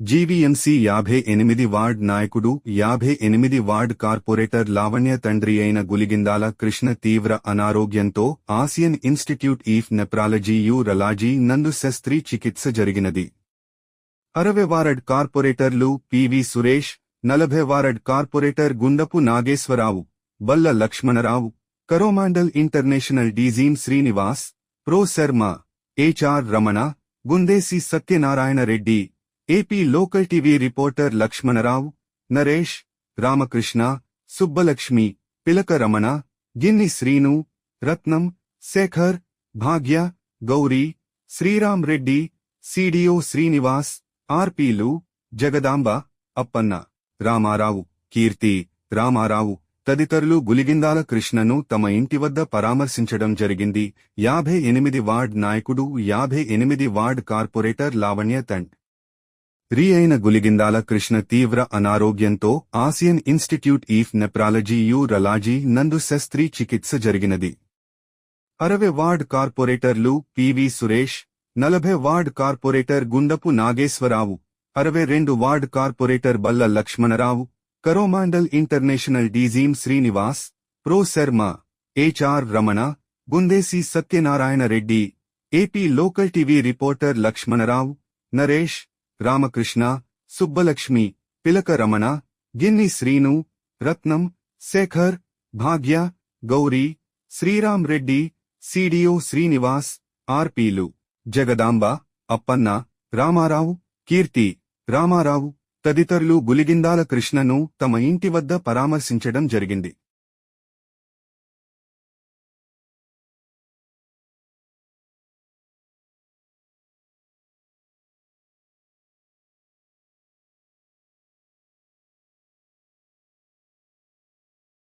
GVMC యాభై ఎనిమిది ward నాయకుడు యాభై ఎనిమిది వార్డ్ కార్పొరేటర్ లావణ్య తండ్రి అయిన గులిగిందాల కృష్ణ తీవ్ర అనారోగ్యంతో Asian institute of nephrology urology నందు శస్త్రీ చికిత్స జరిగినది. అరవై వార్డ్ కార్పొరేటర్లు పివి సురేష్ నలభై ward corporator Gundapu Nageswara Rao Balla Lakshmana Rao Coromandel International DGM Srinivas PRO Sharma HR Ramana Gundesi Satyanarayana Reddy AP local TV reporter Lakshmana Rao Naresh Ramakrishna Subbalakshmi Pilaka Ramana Ginni Srinu Ratnam Sekhar Bhagya Gouri Sriram Reddy CDO Srinivas ఆర్పీలు Jagadamba Appanna Ramarao Keerthi Ramarao తదితరులు గులిగిందాల కృష్ణను తమ ఇంటి వద్ద పరామర్శించడం జరిగింది. యాభై ఎనిమిది ward నాయకుడు యాభై ఎనిమిది వార్డ్ కార్పొరేటర్ లావణ్య తండ్ రీ అయిన గులిగిందాల కృష్ణ తీవ్ర అనారోగ్యంతో Asian institute of nephrology urology నందు శస్త్రీ చికిత్స జరిగినది. అరవై వార్డ్ కార్పొరేటర్లు పివి సురేష్ నలభై వార్డ్ కార్పొరేటర్ గుండపు నాగేశ్వరరావు అరవై రెండు ward corporator Balla Lakshmana Rao Coromandel International DGM Srinivas PRO Sharma HR Ramana Gundesi Satyanarayana Reddy AP local TV reporter Lakshmana Rao Naresh Ramakrishna Subbalakshmi Pilaka Ramana Ginni Srinu Ratnam Sekhar Bhagya Gouri Sriram Reddy CDO Srinivas ఆర్పీలు Jagadamba Appanna Ramarao Keerthi Ramarao తదితరులు గులిగిందాల కృష్ణను తమ ఇంటి వద్ద పరామర్శించడం జరిగింది.